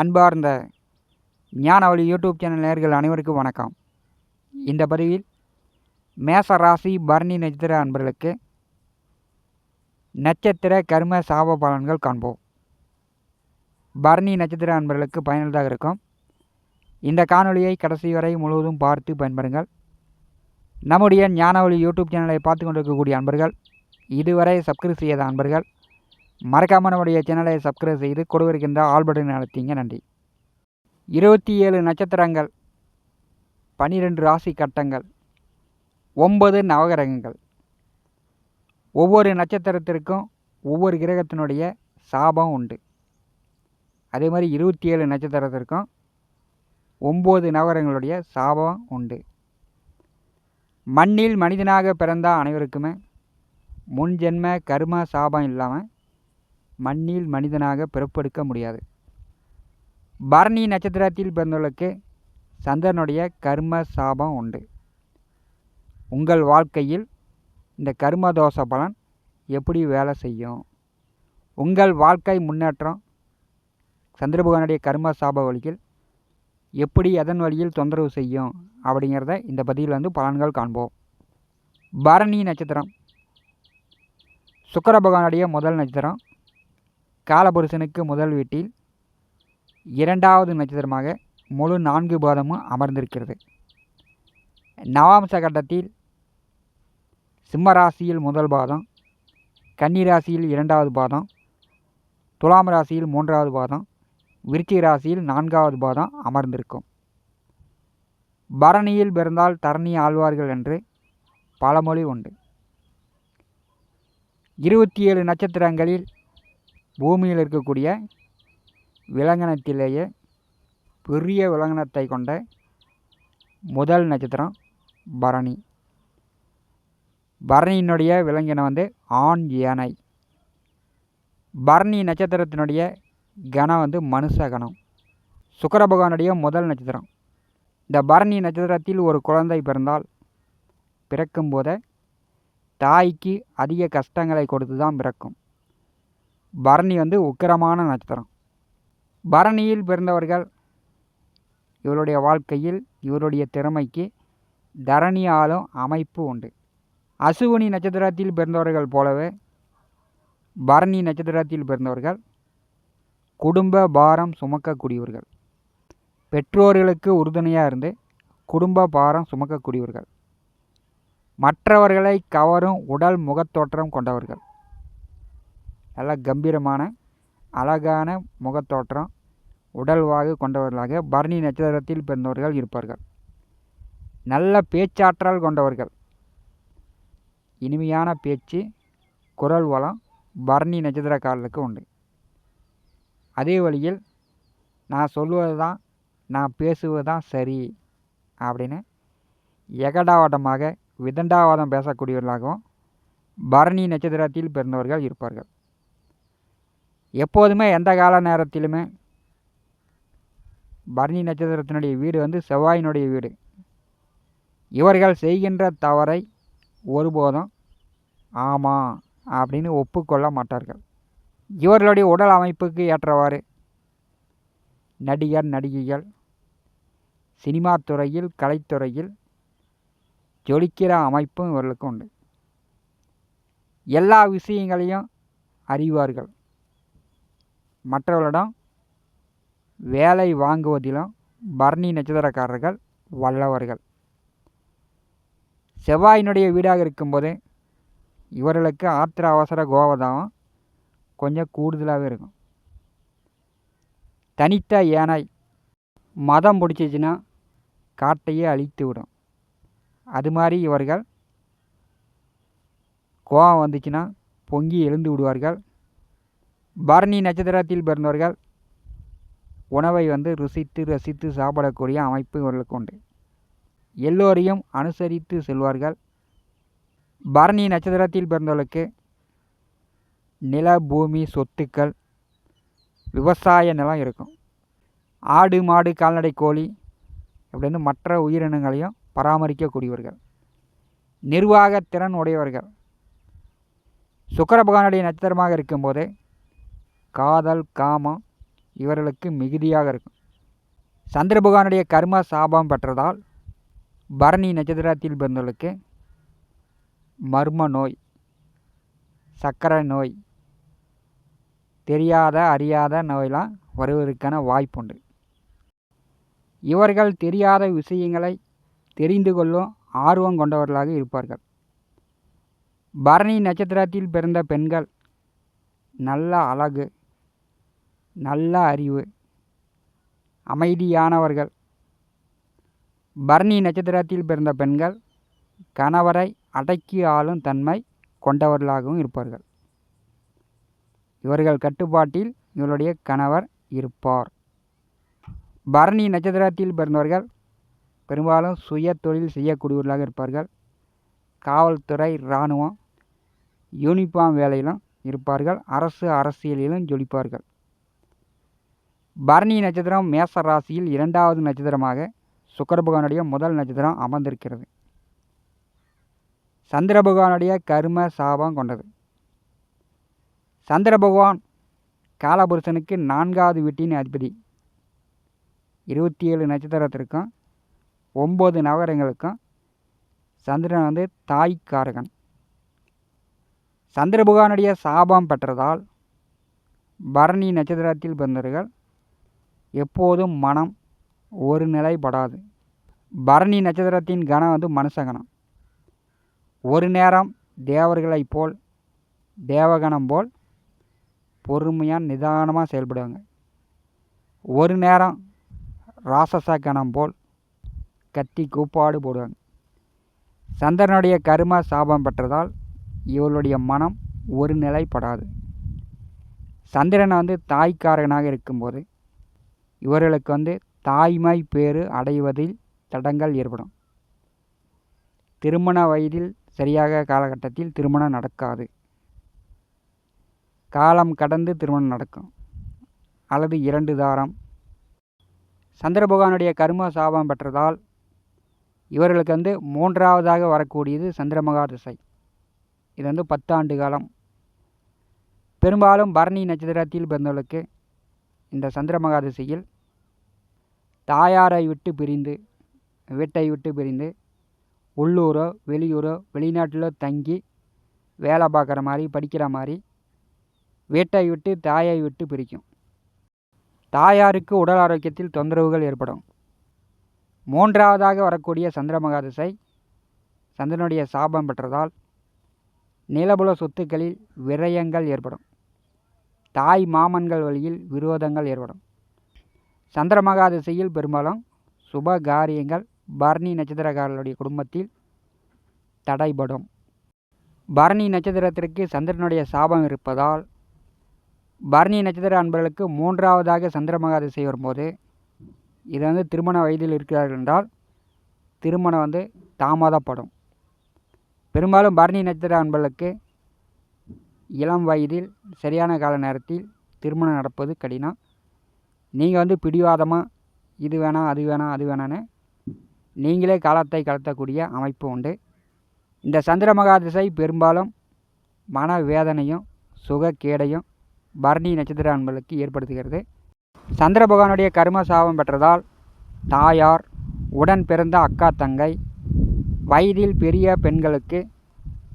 அன்பார்ந்த ஞானவழி YouTube channel நேர்கள் அனைவருக்கும் வணக்கம். இந்த பதிவில் மேச ராசி பரணி நட்சத்திர அன்பர்களுக்கு நட்சத்திர கர்ம சாப பலன்கள் காண்போம். பரணி நட்சத்திர அன்பர்களுக்கு பயனுள்ளதாக இருக்கும். இந்த காணொளியை கடைசி வரை முழுவதும் பார்த்து பயன்பெறுங்கள். நம்முடைய ஞானவழி யூடியூப் சேனலை பார்த்து கொண்டிருக்கக்கூடிய அன்பர்கள் இதுவரை சப்ஸ்கிரைப் செய்யாத அன்பர்கள் மறக்காமல் நம்முடைய சேனலை சப்ஸ்கிரைப் செய்து கொடுவிருக்கின்ற ஆல் பட்டன் அழுத்திங்க நன்றி. இருபத்தி ஏழு நட்சத்திரங்கள் பன்னிரெண்டு ராசி கட்டங்கள் ஒன்பது நவகிரகங்கள். ஒவ்வொரு நட்சத்திரத்திற்கும் ஒவ்வொரு கிரகத்தினுடைய சாபம் உண்டு. அதே மாதிரி இருபத்தி ஏழு நட்சத்திரத்திற்கும் ஒம்பது நவகிரகங்களுடைய சாபம் உண்டு. மண்ணில் மனிதனாக பிறந்த அனைவருக்குமே முன் ஜென்ம கர்ம சாபம் இல்லாமல் மண்ணில் மனிதனாக பிறப்பெடுக்க முடியாது. பரணி நட்சத்திரத்தில் பிறந்தவர்களுக்கு சந்திரனுடைய கர்ம சாபம் உண்டு. உங்கள் வாழ்க்கையில் இந்த கர்ம தோஷ பலன் எப்படி வேலை செய்யும்? உங்கள் வாழ்க்கை முன்னேற்றம் சந்திரபகவானுடைய கர்ம சாப வழியில் எப்படி எதன் வழியில் தொந்தரவு செய்யும்? அப்படிங்கிறத இந்த பதிவில் வந்து பலன்கள் காண்போம். பரணி நட்சத்திரம். சுக்கர பகவானுடைய முதல் நட்சத்திரம். காலபுருஷனுக்கு முதல் வீட்டில் இரண்டாவது நட்சத்திரமாக முழு நான்கு பாதமும் அமர்ந்திருக்கிறது. நவாம்ச கட்டத்தில் சிம்ம ராசியில் முதல் பாதம் கன்னி ராசியில் இரண்டாவது பாதம் துலாம் ராசியில் மூன்றாவது பாதம் விருச்சிக ராசியில் நான்காவது பாதம் அமர்ந்திருக்கும். பரணியில் பிறந்தால் தரணி ஆழ்வார்கள் என்று பழமொழி உண்டு. இருபத்தி ஏழு நட்சத்திரங்களில் பூமியில் இருக்கக்கூடிய விலங்கினத்திலேயே பெரிய விலங்கினத்தை கொண்ட முதல் நட்சத்திரம் பரணி. பரணியினுடைய விலங்கினம் வந்து ஆண் யானை. பரணி நட்சத்திரத்தினுடைய கணம் வந்து மனுஷ கணம். சுக்கர பகவானுடைய முதல் நட்சத்திரம். இந்த பரணி நட்சத்திரத்தில் ஒரு குழந்தை பிறந்தால் பிறக்கும் போதே தாய்க்கு அதிக கஷ்டங்களை கொடுத்து தான் பிறக்கும். பரணி வந்து உக்கிரமான நட்சத்திரம். பரணியில் பிறந்தவர்கள் இவருடைய வாழ்க்கையில் இவருடைய திறமைக்கு தரணி ஆளும் அமைப்பு உண்டு. அசுவனி நட்சத்திரத்தில் பிறந்தவர்கள் போலவே பரணி நட்சத்திரத்தில் பிறந்தவர்கள் குடும்ப பாரம் சுமக்கக்கூடியவர்கள். பெற்றோர்களுக்கு உறுதுணையாக இருந்து குடும்ப பாரம் சுமக்கக்கூடியவர்கள். மற்றவர்களை கவரும் உடல் முகத்தோற்றம் கொண்டவர்கள். நல்லா கம்பீரமான அழகான முகத்தோற்றம் உடல்வாகு கொண்டவர்களாக பரணி நட்சத்திரத்தில் பிறந்தவர்கள் இருப்பார்கள். நல்ல பேச்சாற்றல் கொண்டவர்கள். இனிமையான பேச்சு குரல் வளம் பரணி நட்சத்திரக்காரர்களுக்கு உண்டு. அதே வழியில் நான் சொல்லுவது தான் நான் பேசுவது தான் சரி அப்படின்னு எகடாவட்டமாக விதண்டாவாதம் பேசக்கூடியவர்களாகவும் பரணி நட்சத்திரத்தில் பிறந்தவர்கள் இருப்பார்கள். எப்போதுமே எந்த கால நேரத்திலுமே பரணி நட்சத்திரத்தினுடைய வீடு வந்து செவ்வாயினுடைய வீடு. இவர்கள் செய்கின்ற தவறை ஒருபோதும் ஆமாம் அப்படின்னு ஒப்புக்கொள்ள மாட்டார்கள். இவர்களுடைய உடல் அமைப்புக்கு ஏற்றவாறு நடிகர் நடிகைகள் சினிமா துறையில் கலைத்துறையில் ஜொலிக்கிற அமைப்பும் இவர்களுக்கு உண்டு. எல்லா விஷயங்களையும் அறிவார்கள். மற்றவர்களிடம் வேலை வாங்குவதிலும் பரணி நட்சத்திரக்காரர்கள் வல்லவர்கள். செவ்வாயினுடைய வீடாக இருக்கும்போது இவர்களுக்கு ஆத்திர அவசர கோபதாவும் கொஞ்சம் கூடுதலாகவே இருக்கும். தனித்த யானை மதம் பிடிச்சிச்சின்னா காட்டையே அழித்து விடும். அது மாதிரி இவர்கள் கோபம் வந்துச்சுன்னா பொங்கி எழுந்து விடுவார்கள். பரணி நட்சத்திரத்தில் பிறந்தவர்கள் உணவை வந்து ருசித்து ரசித்து சாப்பிடக்கூடிய அமைப்பு இவர்களுக்கு உண்டு. எல்லோரையும் அனுசரித்து செல்வார்கள். பரணி நட்சத்திரத்தில் பிறந்தவர்களுக்கு நில பூமி சொத்துக்கள் விவசாய நிலம் இருக்கும். ஆடு மாடு கால்நடை கோழி அப்படின்னு மற்ற உயிரினங்களையும் பராமரிக்கக்கூடியவர்கள். நிர்வாக திறன் உடையவர்கள். சுக்கர பகவானுடைய நட்சத்திரமாக இருக்கும்போது காதல் காமம் இவர்களுக்கு மிகுதியாக இருக்கும். சந்திரபகவானுடைய கர்ம சாபம் பெற்றதால் பரணி நட்சத்திரத்தில் பிறந்தவர்களுக்கு மர்ம நோய் சர்க்கரை நோய் தெரியாத அறியாத நோயெலாம் வருவதற்கான வாய்ப்புண்டு. இவர்கள் தெரியாத விஷயங்களை தெரிந்து கொள்ளும் ஆர்வம் கொண்டவர்களாக இருப்பார்கள். பரணி நட்சத்திரத்தில் பிறந்த பெண்கள் நல்ல அழகு நல்ல அறிவு. அமைதியானவர்கள். பரணி நட்சத்திரத்தில் பிறந்த பெண்கள் கணவரை அடக்கி ஆளும் தன்மை கொண்டவர்களாகவும் இருப்பார்கள். இவர்கள் கட்டுப்பாட்டில் இவருடைய கணவர் இருப்பார். பரணி நட்சத்திரத்தில் பிறந்தவர்கள் பெரும்பாலும் சுய தொழில் செய்யக்கூடியவர்களாக இருப்பார்கள். காவல்துறை இராணுவம் யூனிஃபார்ம் வேலையிலும் இருப்பார்கள். அரசு அரசியலிலும் ஜொலிப்பார்கள். பரணி நட்சத்திரம் மேச ராசியில் இரண்டாவது நட்சத்திரமாக சுக்கர பகவானுடைய முதல் நட்சத்திரம் அமர்ந்திருக்கிறது. சந்திர பகவானுடைய கரும சாபம் கொண்டது. சந்திர பகவான் காலபுருஷனுக்கு நான்காவது வீட்டின் அதிபதி. இருபத்தி ஏழு நட்சத்திரத்திற்கும் ஒம்பது நகரங்களுக்கும் சந்திரன் வந்து தாய்க்காரகன். சந்திர பகவானுடைய சாபம் பெற்றதால் பரணி நட்சத்திரத்தில் பிறந்தவர்கள் எப்போதும் மனம் ஒரு நிலைப்படாது பரணி நட்சத்திரத்தின் கணம் வந்து மனுஷகணம் ஒரு நேரம் தேவர்களைப் போல் தேவகணம் போல் பொறுமையாக நிதானமாக செயல்படுவாங்க. ஒரு நேரம் ராசச கணம் போல் கத்தி கூப்பாடு போடுவாங்க. சந்திரனுடைய கரும சாபம் பெற்றதால் இவளுடைய மனம் ஒரு நிலைப்படாது சந்திரன் வந்து தாய்க்காரகனாக இருக்கும்போது இவர்களுக்கு வந்து தாய்மை பேறு அடைவதில் தடங்கள் ஏற்படும். திருமண வயதில் சரியாக காலகட்டத்தில் திருமணம் நடக்காது. காலம் கடந்து திருமணம் நடக்கும். அல்லது இரண்டு தாரம். சந்திரபகவானுடைய கரும கர்ம சாபம் பெற்றதால் இவர்களுக்கு வந்து மூன்றாவதாக வரக்கூடியது சந்திரமகா திசை இது வந்து பத்தாண்டு காலம். பெரும்பாலும் பரணி நட்சத்திரத்தில் பிறந்தவர்களுக்கு இந்த சந்திரமகா திசையில் தாயாரை விட்டு பிரிந்து வீட்டை விட்டு பிரிந்து உள்ளூரோ வெளியூரோ வெளிநாட்டிலோ தங்கி வேலை பார்க்குற மாதிரி படிக்கிற மாதிரி வீட்டை விட்டு தாயை விட்டு பிரிக்கும். தாயாருக்கு உடல் ஆரோக்கியத்தில் தொந்தரவுகள் ஏற்படும். மூன்றாவதாக வரக்கூடிய சந்திரமகா திசை சந்திரனுடைய சாபம் பெற்றதால் நிலபுல சொத்துக்களில் விரயங்கள் ஏற்படும். தாய் மாமன்கள் வழியில் விரோதங்கள் ஏற்படும். சந்திரமகா திசையில் பெரும்பாலும் சுப காரியங்கள் பரணி நட்சத்திரக்காரர்களுடைய குடும்பத்தில் தடைபடும். பரணி நட்சத்திரத்திற்கு சந்திரனுடைய சாபம் இருப்பதால் பரணி நட்சத்திர அன்பர்களுக்கு மூன்றாவதாக சந்திரமகா திசை வரும்போது இது வந்து திருமண வயதில் இருக்கிறார்கள் என்றால் திருமணம் வந்து தாமதப்படும். பெரும்பாலும் பரணி நட்சத்திர அன்பர்களுக்கு இளம் வயதில் சரியான கால நேரத்தில் திருமணம் நடப்பது கடினம். நீங்கள் வந்து பிடிவாதமாக இது வேணாம் அது வேணாம் அது வேணான்னு நீங்களே காலத்தை கடத்தக்கூடிய அமைப்பு உண்டு. இந்த சந்திரமகா திசை பெரும்பாலும் மன வேதனையும் சுகக்கேடையும் பரணி நட்சத்திர அன்பர்களுக்கு ஏற்படுத்துகிறது. சந்திர பகவானுடைய கரும சாபம் பெற்றதால் தாயார் உடன் பிறந்த அக்கா தங்கை வயதில் பெரிய பெண்களுக்கு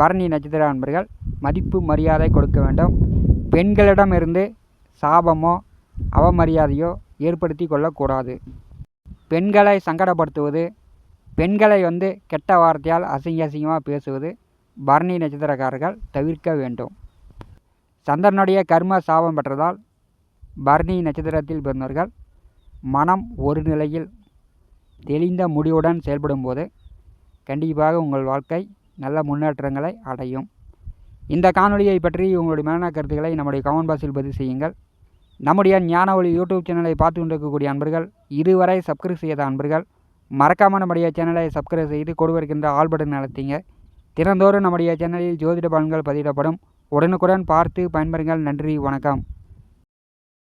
பரணி நட்சத்திர அன்பர்கள் மதிப்பு மரியாதை கொடுக்க வேண்டும். பெண்களிடமிருந்து சாபமோ அவமரியாதையோ ஏற்படுத்தி கொள்ளக்கூடாது பெண்களை சங்கடப்படுத்துவது பெண்களை வந்து கெட்ட வார்த்தையால் அசிங்க அசிங்கமாக பேசுவது பரணி நட்சத்திரக்காரர்கள் தவிர்க்க வேண்டும். சந்திரனுடைய கர்ம சாபம் பெற்றதால் பரணி நட்சத்திரத்தில் பிறந்தவர்கள் மனம் ஒரு நிலையில் தெளிந்த முடிவுடன் செயல்படும்போது கண்டிப்பாக உங்கள் வாழ்க்கை நல்ல முன்னேற்றங்களை அடையும். இந்த காணொலியை பற்றி உங்களுடைய மேலான கருத்துக்களை நம்முடைய கமெண்ட் பாக்ஸில் பதிவு செய்யுங்கள். நம்முடைய ஞான ஒளி யூடியூப் சேனலை பார்த்து கொண்டிருக்கக்கூடிய அன்பர்கள் இதுவரை சப்ஸ்கிரைப் செய்யாத அன்பர்கள் மறக்காமல் நம்முடைய சேனலை சப்ஸ்கிரைப் செய்து கொடுவருக்கின்ற ஆல் பட்டன் அழுத்திங்க தினந்தோறும் நம்முடைய சேனலில் ஜோதிட பலன்கள் பதிவிடப்படும். உடனுக்குடன் பார்த்து பயன்பெறுங்கள். நன்றி வணக்கம்.